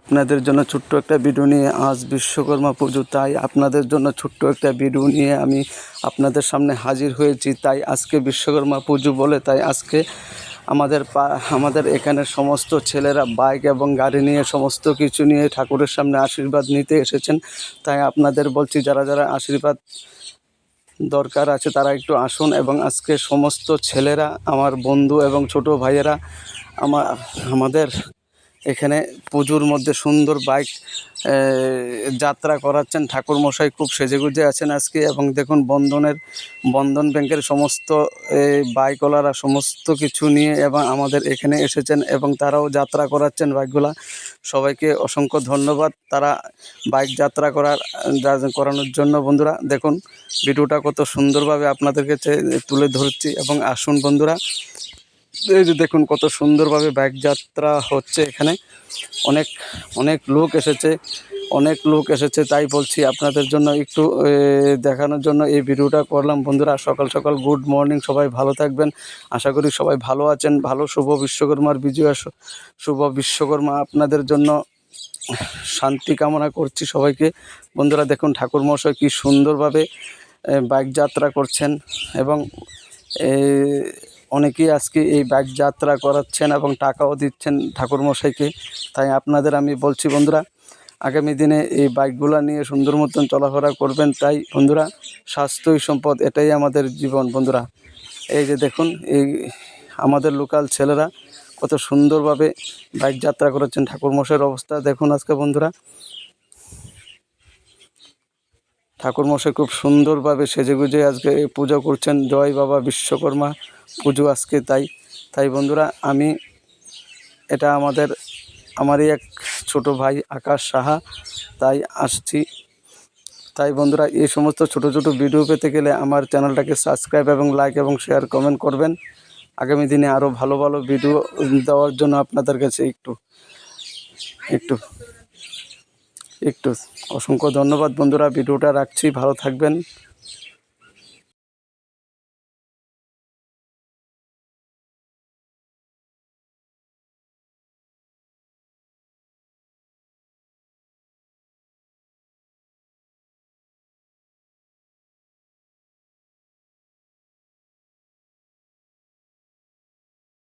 আপনাদের জন্য ছোট্ট একটা ভিডিও নিয়ে আজ বিশ্বকর্মা পুজো। তাই আপনাদের জন্য ছোট্ট একটা ভিডিও নিয়ে আমি আপনাদের সামনে হাজির হয়েছি। তাই আজকে বিশ্বকর্মা পুজো বলে, তাই আজকে আমাদের আমাদের এখানে সমস্ত ছেলেরা বাইক এবং গাড়ি নিয়ে সমস্ত কিছু নিয়ে ঠাকুরের সামনে আশীর্বাদ নিতে এসেছেন। তাই আপনাদের বলছি, যারা যারা আশীর্বাদ দরকার আছে, তারা একটু আসুন এবং আজকে সমস্ত ছেলেরা, আমার বন্ধু এবং ছোট ভাইয়েরা, আমার, আমাদের এখানে পুজোর মধ্যে সুন্দর বাইক যাত্রা করাচ্ছেন ঠাকুর মশাই খুব সেজেগুজে আছেন আজকে এবং দেখুন বন্ধনের, বন্ধন ব্যাংকের সমস্ত বাইকওয়ালারা সমস্ত কিছু নিয়ে এবং আমাদের এখানে এসেছেন এবং তারাও যাত্রা করাচ্ছেন বাইকগুলা। সবাইকে অসংখ্য ধন্যবাদ। তারা বাইক যাত্রা করার করানোর জন্য বন্ধুরা, দেখুন ভিডিওটা কত সুন্দরভাবে আপনাদেরকে তুলে ধরছি এবং আসুন বন্ধুরা। এই যে দেখুন কত সুন্দরভাবে বাইক যাত্রা হচ্ছে এখানে। অনেক অনেক লোক এসেছে, অনেক লোক এসেছে, তাই বলছি আপনাদের জন্য একটু দেখানোর জন্য এই ভিডিওটা করলাম। বন্ধুরা, সকাল সকাল গুড মর্নিং সবাই ভালো থাকবেন। আশা করি সবাই ভালো আছেন। ভালো শুভ বিশ্বকর্মার বিজয় শুভ বিশ্বকর্মা আপনাদের জন্য শান্তি কামনা করছি সবাইকে। বন্ধুরা, দেখুন ঠাকুর মশাই কী সুন্দরভাবে বাইক যাত্রা করছেন এবং অনেকেই আজকে এই বাইক যাত্রা করাচ্ছেন এবং টাকাও দিচ্ছেন ঠাকুর মশাইকে তাই আপনাদের আমি বলছি, বন্ধুরা, আগামী দিনে এই বাইকগুলো নিয়ে সুন্দর মতন চলাফেরা করবেন। তাই, বন্ধুরা, স্বাস্থ্যই সম্পদ, এটাই আমাদের জীবন, বন্ধুরা। এই যে দেখুন, এই আমাদের লোকাল ছেলেরা কত সুন্দরভাবে বাইক যাত্রা করেছেন ঠাকুর মশাইয়ের অবস্থা দেখুন আজকে, বন্ধুরা। ঠাকুর মশাই খুব সুন্দরভাবে সেজেগুজে আজকে পুজো করছেন। জয় বাবা বিশ্বকর্মা পুজো আজকে তাই। তাই বন্ধুরা, আমি এটা আমাদের, আমারই এক ছোট ভাই আকাশ সাহা, তাই আসছি। তাই বন্ধুরা, এই সমস্ত ছোট ছোট ভিডিও পেতে গেলে আমার চ্যানেলটাকে সাবস্ক্রাইব এবং লাইক এবং শেয়ার কমেন্ট করবেন। আগামী দিনে আরও ভালো ভালো ভিডিও দেওয়ার জন্য আপনাদের কাছে একটু একটু একটু অসংখ্য ধন্যবাদ বন্ধুরা ভিডিওটা রাখছি ভালো থাকবেন।